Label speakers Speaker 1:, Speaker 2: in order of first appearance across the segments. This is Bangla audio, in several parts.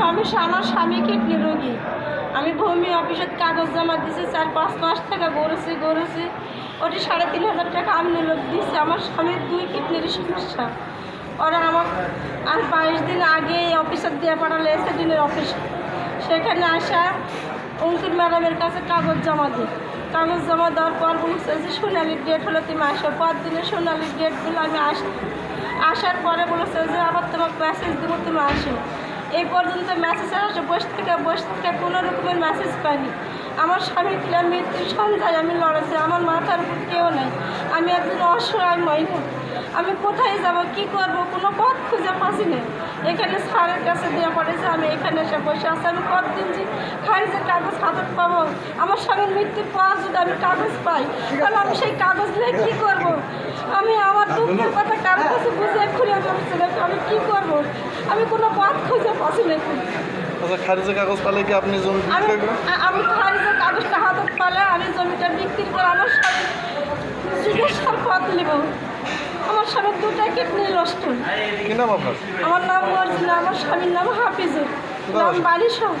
Speaker 1: সমস্যা আমার স্বামী কিডনি রোগী। আমি ভূমি অফিসের কাগজ জমা দিয়েছি, চার পাঁচ মাস টাকা গড়েছি গড়েছি। ওটি সাড়ে তিন হাজার টাকা আমি লোক দিয়েছি। আমার স্বামীর দুই কিডনির সমস্যা। ওরা আমার আর বাইশ দিন আগে অফিসার দিয়ে পাঠালে এসে দিনের অফিস। সেখানে আসা অঙ্কিত ম্যাডামের কাছে কাগজ জমা দিই কাগজ জমা দেওয়ার পর বলছে যে সোনালির ডেট হলো তুমি আসো। পর দিনে সোনালির ডেট দিল আমি আস আসার পরে বলেছে যে, আবার তোমাকে মেসেজ দেবো, তুমি আসো। এই পর্যন্ত মেসেজ আসে বসে থেকে বসে থেকে কোনো রকমের মেসেজ পাইনি। আমার স্বামী কিনা মৃত্যুর সন্ধ্যায় আমি লড়েছি আমার মাথার উপর কেউ নেই। আমি একজন অসহায় মহিলা আমি কোথায় যাব কি করব কোনো পথ খুঁজে পাচ্ছি না। এখানে স্যারের কাছে দেওয়া পড়েছে আমি এখানে এসে বসে আছি। আমি কতদিন যে খারিজের কাগজ হাতত পাবো। আমার স্বামীর মৃত্যুর পর যদি আমি কাগজ পাই তাহলে আমি সেই কাগজ নিয়ে কী করব? আমি আমার দুঃখের কথা কার কাছে বুঝে খুলে পাচ্ছি আমি কী করব? আমি কোনো পথ খুঁজে পাচ্ছি না।
Speaker 2: আচ্ছা খারিজের কাগজ পালে কি আপনি জমি
Speaker 1: আমি খারিজের কাগজটা হাতত পালে আমি জমিটা বিক্রি করে আমার স্বামী চিকিৎসার পথ নেব। আমার স্বামীর দুটা কিডনি নষ্ট।
Speaker 2: কি নাম আপনার?
Speaker 1: আমার নাম মর্জিনা আমার স্বামীর নাম হাফিজুর নাম সব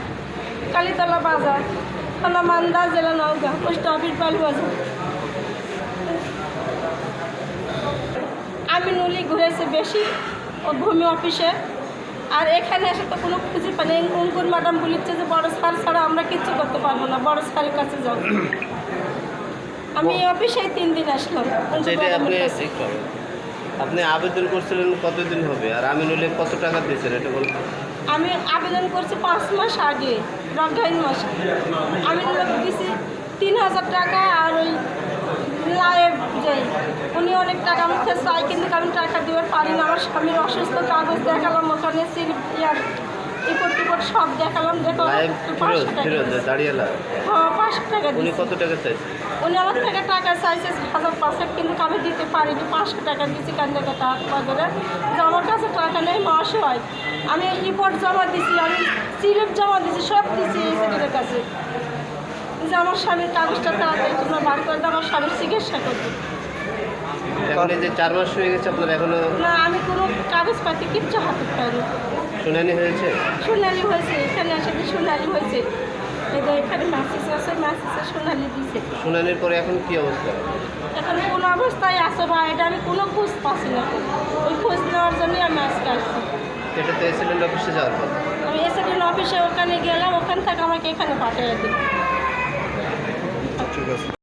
Speaker 1: কালীতলা বাজার। থানা মান্দা জেলা নওগাঁ পোস্ট অফিস বাজার আমি নলি ঘুরেছি বেশি ও ভূমি অফিসে। আর এখানে এসে তো কোনো খুঁজে পানি অঙ্কুর ম্যাডাম বলেছে যে বড় স্যার ছাড়া আমরা কিচ্ছু করতে পারব না। বড় স্যারের কাছে যাও আমি এই অফিসে তিন দিন আসলাম।
Speaker 3: আপনি আবেদন করছিলেন কতদিন হবে? আর আমি নইলে কত টাকা দিয়েছেন এটা বলুন।
Speaker 1: আমি আবেদন করছি পাঁচ মাস আগে লকডাউন মাসে। আমি দিছি তিন হাজার টাকা আর ওই লাইভ যাই উনি অনেক টাকা মুখে চাই কিন্তু আমি টাকা দিতে পারি না। আমার স্বামীর অসুস্থ কাগজ দেখালাম সিল ইয়ার টিপট টিপট সব দেখালাম দেখলাম
Speaker 3: লাইভ
Speaker 1: পাঁচশো
Speaker 3: ফিরোজ
Speaker 1: টাকা
Speaker 3: ফিরোজ।
Speaker 1: হ্যাঁ পাঁচশো টাকা
Speaker 3: উনি কত টাকা চাইছেন
Speaker 1: উনি আমার থেকে টাকা চাইছে হাজার পাঁচেক কিন্তু আমি দিতে পারিনি পাঁচশো টাকা দিয়েছি কথা হাত পা আমার কাছে টাকা নেই মাস হয়। আমি রিপোর্ট জমা দিছি আমি সিলিপ জমা দিছি সব দিছি এই সেটের কাছে। যে আমার স্বামীর কাগজটা তাড়াতাড়ি তোমরা বার করে দাও আমার স্বামীর চিকিৎসা করবে।
Speaker 3: এখন এই যে চার মাস হয়ে গেছে আপনার এখনও
Speaker 1: না আমি কোনো কাগজপাতি কিচ্ছু হাতে পাইনি।
Speaker 3: শুনানি হয়েছে?
Speaker 1: সোনালি হয়েছে এখানে যে সোনালি হয়েছে। এখানে আছে দিছে।
Speaker 3: শুনানির পরে এখন কি অবস্থা?
Speaker 1: এখন কোন অবস্থায় আছে ভাই এটা আমি কোনো খোঁজ পাচ্ছি না। ওই খোঁজ নেওয়ার জন্যই আমি আজকে আসছি।
Speaker 3: এটা তো এসিলেন্ট অফিসে যাওয়ার কথা?
Speaker 1: আমি অফিসে ওখানে গেলাম ওখান থেকে আমাকে এখানে পাঠিয়ে দিই
Speaker 2: ঠিক আছে।